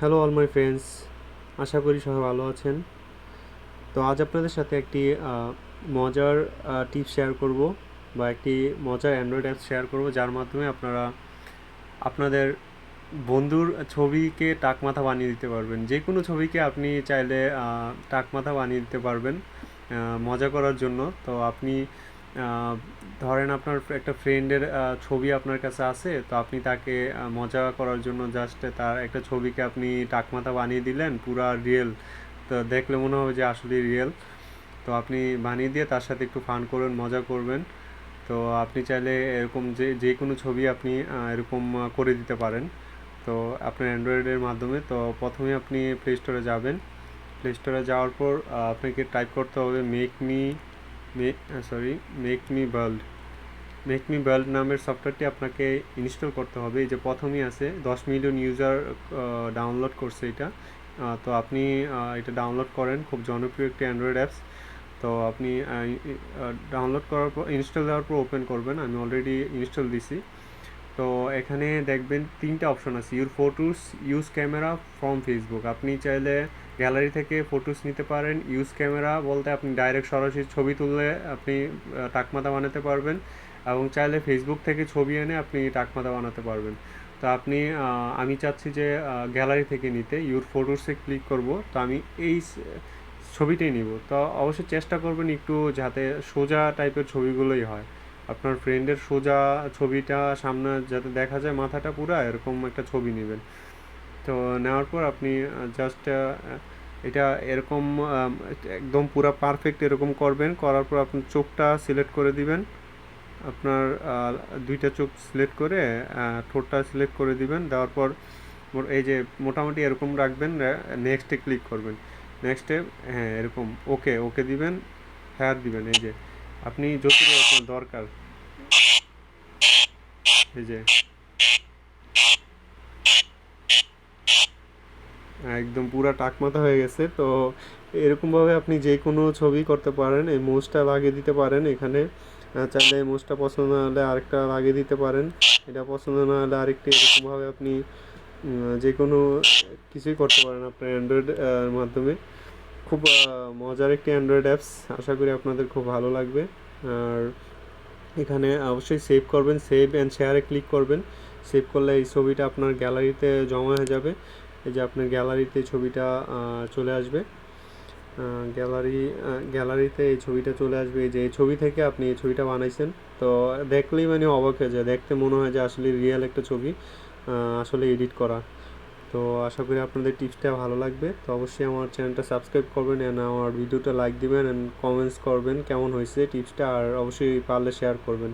Hello all my friends আশা করি সবাই ভালো আছেন। তো আজ আপনাদের সাথে একটি মজার টিপস শেয়ার করব বা একটি মজার অ্যান্ড্রয়েড অ্যাপ শেয়ার করব যার মাধ্যমে আপনারা আপনাদের বন্ধুর ছবিকে টাকমাথা বানিয়ে দিতে পারবেন। যে কোনো ছবিকে আপনি চাইলে আহ, টাকমাথা বানিয়ে দিতে পারবেন মজা করার জন্য। তো আপনি ধরেন আপনার একটা ফ্রেন্ডের ছবি আপনার কাছে আছে, তো আপনি তাকে মজা করার জন্য জাস্ট তার একটা ছবিকে আপনি টাকমাথা বানিয়ে দিলেন, পুরা রিয়েল তো দেখলে মনে হবে যে আসলে রিয়েল তো আপনি বানিয়ে দিয়ে তার সাথে একটু ফান করবেন মজা করবেন। তো আপনি চাইলে এরকম যে যে কোনো ছবি আপনি এরকম করে দিতে পারেন। তো আপনার অ্যান্ড্রয়েডের মাধ্যমে, তো প্রথমে আপনি প্লে স্টোরে যাবেন। প্লে স্টোরে যাওয়ার পর আপনাকে টাইপ করতে হবে make me sorry make me bald make me bald নামের সফটওয়্যারটি আপনাকে ইনস্টল করতে হবে। এই যে প্রথমেই আছে, দশ মিলিয়ন ইউজার ডাউনলোড করছে এটা। তো আপনি এটা ডাউনলোড করেন, খুব জনপ্রিয় একটি অ্যান্ড্রয়েড অ্যাপস তো আপনি ডাউনলোড করার পর ইনস্টল দেওয়ার পর ওপেন করবেন। আমি অলরেডি ইনস্টল দিছি। তো এখানে দেখবেন তিনটা অপশন আছে your photos use camera from Facebook আপনি চাইলে গ্যালারি থেকে ফটোস নিতে পারেন ইউজ ক্যামেরা বলতে আপনি ডাইরেক্ট সরাসরি ছবি তুললে আপনি টাকমাতা বানাতে পারবেন এবং চাইলে ফেসবুক থেকে ছবি এনে আপনি টাকমাতা বানাতে পারবেন। তো আপনি আমি চাচ্ছি যে গ্যালারি থেকে নিতে ইউর ফটোসে ক্লিক করব, তো আমি এই ছবিটাই নিব। তো অবশ্যই চেষ্টা করবেন একটু যাতে সোজা টাইপের ছবিগুলোই হয়। আপনার ফ্রেন্ডের সোজা ছবিটা সামনে যাতে দেখা যায়, মাথাটা পুরা এরকম একটা ছবি নেবেন। তো নেওয়ার পর আপনি জাস্ট এটা এরকম একদম পুরা পারফেক্ট এরকম করবেন। করার পর আপনি চোখটা সিলেক্ট করে দিবেন। আপনার দুইটা চোখ সিলেক্ট করে ঠোঁটটা সিলেক্ট করে দিবেন। দেওয়ার পর এই যে মোটামুটি এরকম রাখবেন নেক্সটে ক্লিক করবেন। নেক্সটে হ্যাঁ এরকম ওকে ওকে দিবেন হ্যাঁ দিবেন। এই যে, আপনি যতটুকু আপনার দরকার। যে। একদম পুরা টাকমাথা হয়ে গেছে, তো এরকমভাবে আপনি যে কোনো ছবি করতে পারেন, এই মোজটা লাগিয়ে দিতে পারেন এখানে। চাইলে এই মোজটা পছন্দ না হলে আরেকটা লাগিয়ে দিতে পারেন। এটা পছন্দ না হলে আরেকটি এরকমভাবে আপনি যে কোনো কিছুই করতে পারেন আপনার অ্যান্ড্রয়েড মাধ্যমে। খুব মজার একটি অ্যান্ড্রয়েড অ্যাপস আশা করি আপনাদের খুব ভালো লাগবে। আর এখানে অবশ্যই সেভ করবেন সেভ অ্যান্ড শেয়ারে ক্লিক করবেন। সেভ করলে এই ছবিটা আপনার গ্যালারিতে জমা হয়ে যাবে। এই যে আপনার গ্যালারিতে ছবিটা চলে আসবে। গ্যালারি গ্যালারিতে এই ছবিটা চলে আসবে। এই যে এই ছবি থেকে আপনি এই ছবিটা বানাইছেন, তো দেখলেই মানে অবাক হয়ে যায়। দেখতে মনে হয় যে আসলে রিয়েল একটা ছবি আসলে এডিট করা। তো আশা করি আপনাদের টিপসটা ভালো লাগবে। তো অবশ্যই আমার চ্যানেলটা সাবস্ক্রাইব করবেন অ্যান্ড আমার ভিডিওটা লাইক দিবেন অ্যান্ড কমেন্টস করবেন কেমন হয়েছে টিপসটা, আর অবশ্যই পারলে শেয়ার করবেন।